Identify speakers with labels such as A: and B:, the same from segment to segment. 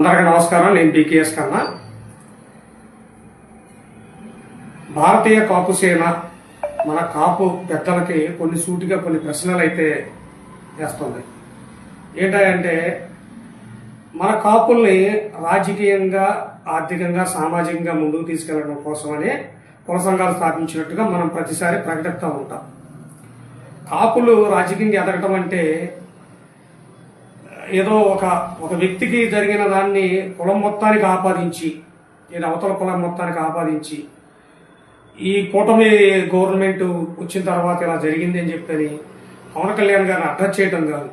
A: అందరికీ నమస్కారం. నేను పీకేఎస్ కన్నా భారతీయ కాపు సేన మన కాపు పెద్దలకి కొన్ని సూటిగా కొన్ని ప్రశ్నలు అయితే వేస్తుంది. ఏంటంటే మన కాపుల్ని రాజకీయంగా ఆర్థికంగా సామాజికంగా ముందుకు తీసుకెళ్ళడం కోసమని కుల సంఘాలు స్థాపించినట్టుగా మనం ప్రతిసారి ప్రకటిస్తూ ఉంటాం. కాపులు రాజకీయంగా ఎదగటం అంటే ఏదో ఒక ఒక వ్యక్తికి జరిగిన దాన్ని కులం మొత్తానికి ఆపాదించి నేను అవతల కులం మొత్తానికి ఆపాదించి ఈ కూటమి గవర్నమెంట్ వచ్చిన తర్వాత ఇలా జరిగింది అని చెప్పని పవన్ కళ్యాణ్ గారిని అడ్రస్ చేయడం కాదు.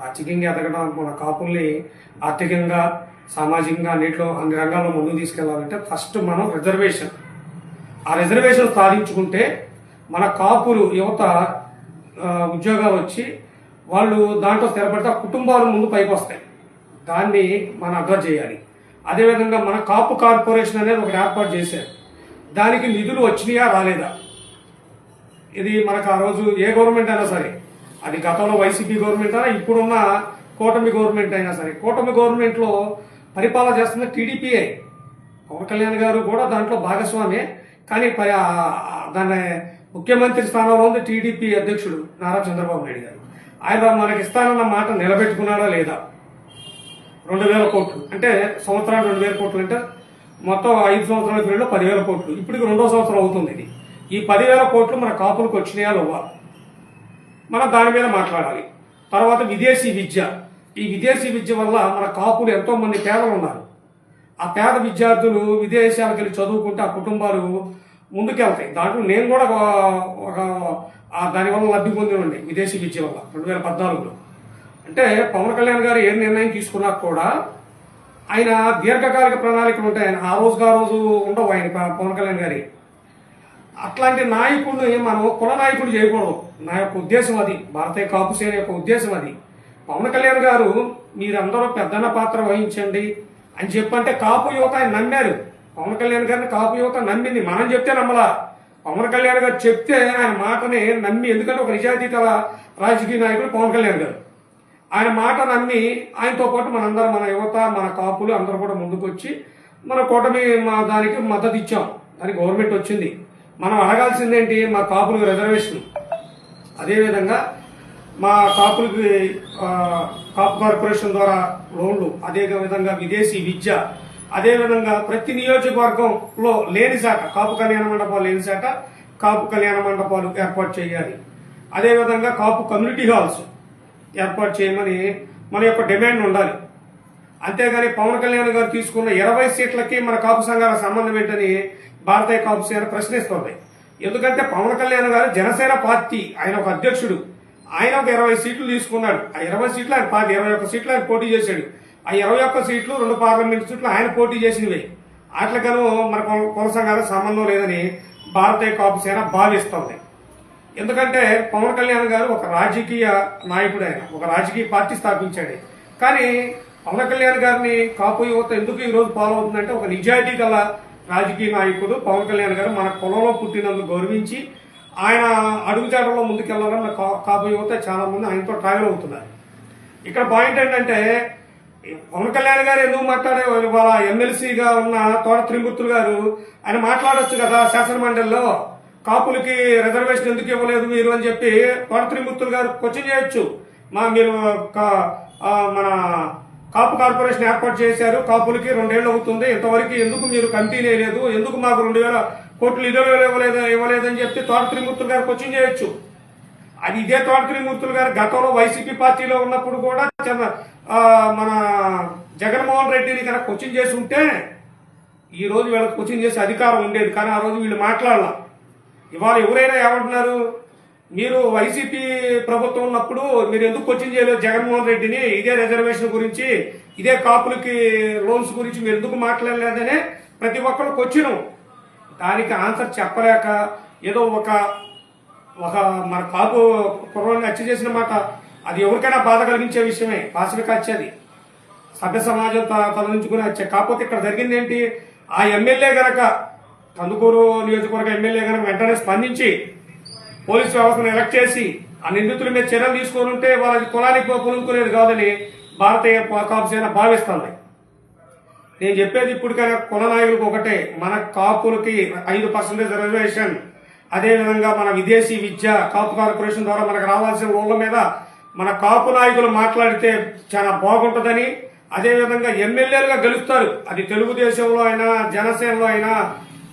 A: రాజకీయంగా ఎదగడం మన కాపుల్ని ఆర్థికంగా సామాజికంగా అన్నింటిలో అన్ని రంగాల్లో ముందుకు తీసుకెళ్ళాలంటే ఫస్ట్ మనం రిజర్వేషన్. ఆ రిజర్వేషన్ సాధించుకుంటే మన కాపులు యువత ఉద్యోగాలు వచ్చి వాళ్ళు దాంట్లో స్థిరపడితే కుటుంబాలు ముందు పైకి వస్తాయి దాన్ని మనం అడ్రస్ చేయాలి. అదేవిధంగా మన కాపు కార్పొరేషన్ అనేది ఒకటి ఏర్పాటు చేశారు. దానికి నిధులు వచ్చినాయా రాలేదా? ఇది మనకు ఆ రోజు ఏ గవర్నమెంట్ అయినా సరే. అది గతంలో వైసీపీ గవర్నమెంట్ అయినా ఇప్పుడున్న కూటమి గవర్నమెంట్ అయినా సరే. కూటమి గవర్నమెంట్లో పరిపాలన చేస్తున్న టీడీపీఏ పవన్ కళ్యాణ్ గారు కూడా దాంట్లో భాగస్వామే. కానీ దాని ముఖ్యమంత్రి స్థానంలో ఉంది టీడీపీ అధ్యక్షుడు నారా చంద్రబాబు నాయుడు గారు. ఆయన మనకి ఇస్తానన్న మాట నిలబెట్టుకున్నాడా లేదా? రెండు వేల కోట్లు. అంటే సంవత్సరానికి రెండు వేల కోట్లు అంటే మొత్తం ఐదు సంవత్సరాల పీరియడ్లో పదివేల కోట్లు. ఇప్పటికి రెండో సంవత్సరం అవుతుంది ఇది. ఈ పదివేల కోట్లు మన కాపులకు వచ్చినాయా లేవా? మనం దాని మీద మాట్లాడాలి. తర్వాత విదేశీ విద్య. ఈ విదేశీ విద్య వల్ల మన కాపులు ఎంతో మంది పేదలు ఉన్నారు. ఆ పేద విద్యార్థులు విదేశాలకు వెళ్ళి చదువుకుంటే ఆ కుటుంబాలు ముందుకెళ్తాయి. దాంట్లో నేను కూడా ఒక- ఆ దానివల్ల లబ్ధి పొందినండి విదేశీ విద్య వల్ల రెండు వేల పద్నాలుగులో. అంటే పవన్ కళ్యాణ్ గారు ఏ నిర్ణయం తీసుకున్నా కూడా ఆయన దీర్ఘకాలిక ప్రణాళికలు ఉంటాయి. ఆయన ఆ రోజుగా ఆ రోజు ఉండవు ఆయన పవన్ కళ్యాణ్ గారి. అట్లాంటి నాయకుడిని మనం కుల నాయకుడు చేయకూడదు. నా యొక్క ఉద్దేశం అది. భారతీయ కాపు సేన యొక్క ఉద్దేశం అది. పవన్ కళ్యాణ్ గారు మీరందరూ పెద్దన్న పాత్ర వహించండి అని చెప్పంటే కాపు యువత ఆయన నమ్మారు. పవన్ కళ్యాణ్ గారిని కాపు యువత నమ్మింది. మనం చెప్తే నమ్మలా. పవన్ కళ్యాణ్ గారు చెప్తే ఆయన మాటని నమ్మి ఎందుకంటే ఒక నిజాయితీ రాజకీయ నాయకుడు పవన్ కళ్యాణ్ గారు. ఆయన మాట నమ్మి ఆయనతో పాటు మనందరం మన యువత మన కాపులు అందరూ కూడా ముందుకొచ్చి మన కూటమి మా దానికి మద్దతు ఇచ్చాం. దానికి గవర్నమెంట్ వచ్చింది. మనం అడగాల్సిందేంటి? మా కాపులకు రిజర్వేషన్ అదేవిధంగా మా కాపులకి కాపు కార్పొరేషన్ ద్వారా లోన్లు అదే విధంగా విదేశీ విద్య అదేవిధంగా ప్రతి నియోజకవర్గంలో లేని శాఖ కాపు కళ్యాణ మండపాలు లేని శాఖ కాపు కళ్యాణ మండపాలు ఏర్పాటు చేయాలి. అదేవిధంగా కాపు కమ్యూనిటీ హాల్స్ ఏర్పాటు చేయమని మన యొక్క డిమాండ్ ఉండాలి. అంతేగాని పవన్ కళ్యాణ్ గారు తీసుకున్న ఇరవై సీట్లకి మన కాపు సంఘాల సంబంధం ఏంటని భారతీయ కాపు సేన ప్రశ్నిస్తోంది. ఎందుకంటే పవన్ కళ్యాణ్ గారు జనసేన పార్టీ ఆయన ఒక అధ్యక్షుడు. ఆయన ఒక ఇరవై సీట్లు తీసుకున్నాడు. ఆ ఇరవై సీట్లు ఆయన పార్టీ ఇరవై ఒక్క సీట్లు ఆయన పోటీ చేశాడు. ఆ ఇరవై ఒక్క సీట్లు రెండు పార్లమెంట్ సీట్లు ఆయన పోటీ చేసినవి. వాటికను మన కొనసాగాల సంబంధం లేదని భారతీయ కాపు సేన భావిస్తోంది. ఎందుకంటే పవన్ కళ్యాణ్ గారు ఒక రాజకీయ నాయకుడు ఆయన. ఒక రాజకీయ పార్టీ స్థాపించాడు. కానీ పవన్ కళ్యాణ్ గారిని కాపు యువత ఎందుకు ఈ రోజు ఫాలో అవుతుందంటే ఒక నిజాయితీ గల రాజకీయ నాయకుడు పవన్ కళ్యాణ్ గారు మన కులంలో పుట్టినందుకు గౌరవించి ఆయన అడుగుజాడలో ముందుకెళ్ళాలని కా- కాపు యువత చాలా మంది ఆయనతో ట్రావెల్ అవుతున్నారు. ఇక్కడ పాయింట్ ఏంటంటే పవన్ కళ్యాణ్ గారు ఎందుకు మాట్లాడే వాళ్ళ? ఎమ్మెల్సీగా ఉన్న తోట త్రిమూర్తులు గారు ఆయన మాట్లాడొచ్చు కదా శాసనమండలిలో? కాపులకి రిజర్వేషన్ ఎందుకు ఇవ్వలేదు మీరు అని చెప్పి తోట త్రిమూర్తులు గారు క్వశ్చన్ చేయొచ్చు. మా మీరు మన కాపు కార్పొరేషన్ ఏర్పాటు చేశారు. కాపులకి రెండేళ్ళు అవుతుంది. ఇంతవరకు ఎందుకు మీరు కమిటీ లేదు ఎందుకు మాకు రెండు వేల కోట్లు నిధులు ఇవ్వలేదు ఇవ్వలేదని చెప్పి తోట త్రిమూర్తులు గారు క్వశ్చన్ చేయొచ్చు. అది ఇదే తోట త్రిమూర్తులు గారు గతంలో వైసీపీ పార్టీలో ఉన్నప్పుడు కూడా చంద్ర- మన జగన్మోహన్ రెడ్డిని కనుక కోచింగ్ చేసి ఉంటే ఈ రోజు వీళ్ళకి కోచింగ్ చేసే అధికారం ఉండేది. కానీ ఆ రోజు వీళ్ళు మాట్లాడాల. ఇవాళ ఎవరైనా ఏమంటున్నారు? మీరు వైసీపీ ప్రభుత్వం ఉన్నప్పుడు మీరు ఎందుకు కోచింగ్ చేయలేదు జగన్మోహన్ రెడ్డిని? ఇదే రిజర్వేషన్ గురించి ఇదే కాపులకి లోన్స్ గురించి మీరు ఎందుకు మాట్లాడలేదనే ప్రతి ఒక్కరు క్వశ్చన్. దానికి ఆన్సర్ చెప్పలేక ఏదో ఒక ఒక మన కాపు కుర్రాన్ని హత్య చేసిన మాట అది ఎవరికైనా బాధ కలిగించే విషయమే పాశవిక వచ్చేది సభ్య సమాజం తలదించుకుని వచ్చే కాకపోతే ఇక్కడ జరిగింది ఏంటి? ఆ ఎమ్మెల్యే గనక కందుకూరు నియోజకవర్గ ఎమ్మెల్యే గనక వెంటనే స్పందించి పోలీస్ వ్యవస్థను ఎలక్ట్ చేసి ఆ నిందితుల మీద చర్యలు తీసుకొని ఉంటే వాళ్ళకి కులానికి పులుకునేది కాదని భారతీయ కాపుసేన భావిస్తుంది. నేను చెప్పేది ఇప్పటికైనా కుల నాయకులకు ఒకటే మన కాపులకి ఐదు పర్సెంటేజ్ రిజర్వేషన్. అదేవిధంగా మన విదేశీ విద్య కాపు కార్పొరేషన్ ద్వారా మనకు రావాల్సిన ఊళ్ళ మీద మన కాపు నాయకులు మాట్లాడితే చాలా బాగుంటుందని అదేవిధంగా ఎమ్మెల్యేలుగా గెలుస్తారు. అది తెలుగుదేశంలో అయినా జనసేనలో అయినా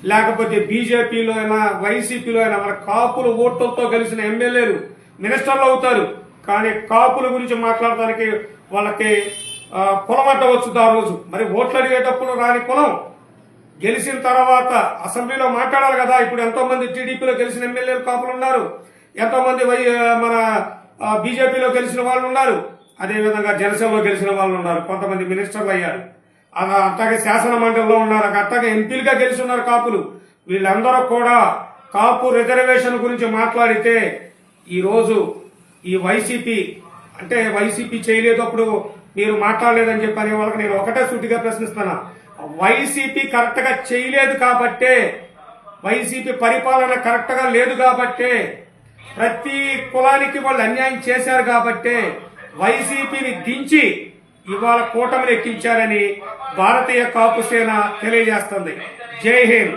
A: లేకపోతే బీజేపీలో అయినా వైసీపీలో అయినా మన కాపులు ఓట్లతో గెలిచిన ఎమ్మెల్యేలు మినిస్టర్లు అవుతారు. కానీ కాపుల గురించి మాట్లాడడానికి వాళ్ళకి ఆ, కులం అడ్డవచ్చు ఆ రోజు. మరి ఓట్లు అడిగేటప్పుడు రాని కులం గెలిచిన తర్వాత అసెంబ్లీలో మాట్లాడాలి కదా. ఇప్పుడు ఎంతో మంది టీడీపీలో గెలిచిన ఎమ్మెల్యేలు కాపులు ఉన్నారు. ఎంతో మంది వై మన బీజేపీలో గెలిచిన వాళ్ళు ఉన్నారు. అదేవిధంగా జనసేనలో గెలిచిన వాళ్ళు ఉన్నారు. కొంతమంది మినిస్టర్లు అయ్యారు. అలా అట్లాగే శాసన మండలిలో ఉన్నారు. అట్లాగే ఎంపీలుగా గెలిచి ఉన్నారు కాపులు. వీళ్ళందరూ కూడా కాపు రిజర్వేషన్ గురించి మాట్లాడితే ఈరోజు ఈ వైసీపీ అంటే వైసీపీ చేయలేదప్పుడు మీరు మాట్లాడలేదని చెప్పని వాళ్ళకి నేను ఒకటే సూటిగా ప్రశ్నిస్తాను వైసీపీ కరెక్ట్గా చేయలేదు కాబట్టే వైసీపీ పరిపాలన కరెక్ట్గా లేదు కాబట్టే ప్రతి కులానికి వాళ్ళు అన్యాయం చేశారు కాబట్టే వైసీపీని దించి ఇవాళ కూటమిని ఎక్కించారని భారతీయ కాపు సేన తెలియజేస్తుంది. జై హింద్.